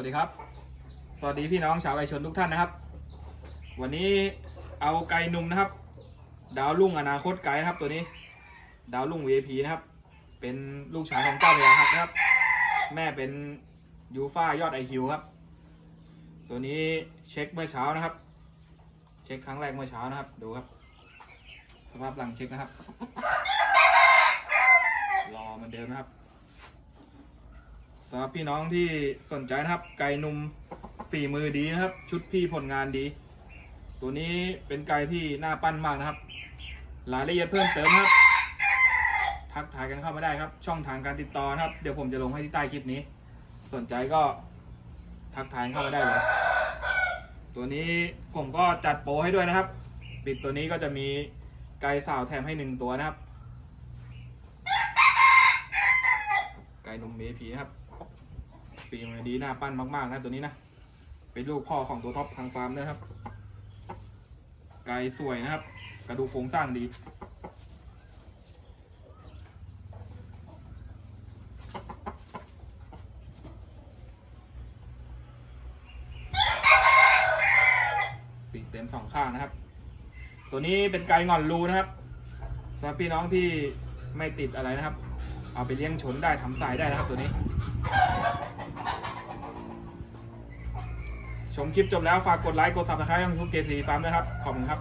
วัสดีครับ สวัสดีพี่น้องชาวไก่ชนทุกท่านนะครับ วันนี้เอาไก่หนุ่มนะครับ ดาวรุ่งอนาคตไก่นะครับตัวนี้ ดาวรุ่ง VIP นะครับ เป็นลูกชายของเจ้าพญาครับนะครับ แม่เป็นยูฟ่ายอดไอคิวครับ ตัวนี้เช็คเมื่อเช้านะครับ เช็คครั้งแรกเมื่อเช้านะครับ ดูครับ สภาพหลังเช็คนะครับ รอเหมือนเดิมนะครับ สำหรับพี่น้องที่สนใจนะครับ ไก่นุ่มฝีมือดีนะครับ ชุดพี่ผลงานดี ตัวนี้เป็นไก่ที่น่าปั้นมากนะครับ รายละเอียดเพิ่มเติมครับ ทักทายกันเข้ามาได้ครับ ช่องทางการติดต่อนะครับ เดี๋ยวผมจะลงให้ที่ใต้คลิปนี้ สนใจก็ทักทายเข้ามาได้เลย ตัวนี้ผมก็จัดโปรให้ด้วยนะครับ ปิดตัวนี้ก็จะมีไก่สาวแถมให้หนึ่งตัวนะครับ ไก่นมเมพีนะครับ ฝีมือดีหน้าปั้นมากๆนะตัวนี้นะ เป็นลูกพ่อของตัวท็อปทางฟาร์มนะครับ ไก่สวยนะครับ กระดูกโครงสร้างดีปีกเต็มสองข้างนะครับ ตัวนี้เป็นไก่งอนรูนะครับสำหรับพี่น้องที่ไม่ติดอะไรนะครับ เอาไปเลี้ยงชนได้ทำสายได้นะครับตัวนี้ ชมคลิปจบแล้วฝากกดไลค์ กดซับสไครต์ช่องทุกเกทีฟาร์มด้วยครับ ขอบคุณครับ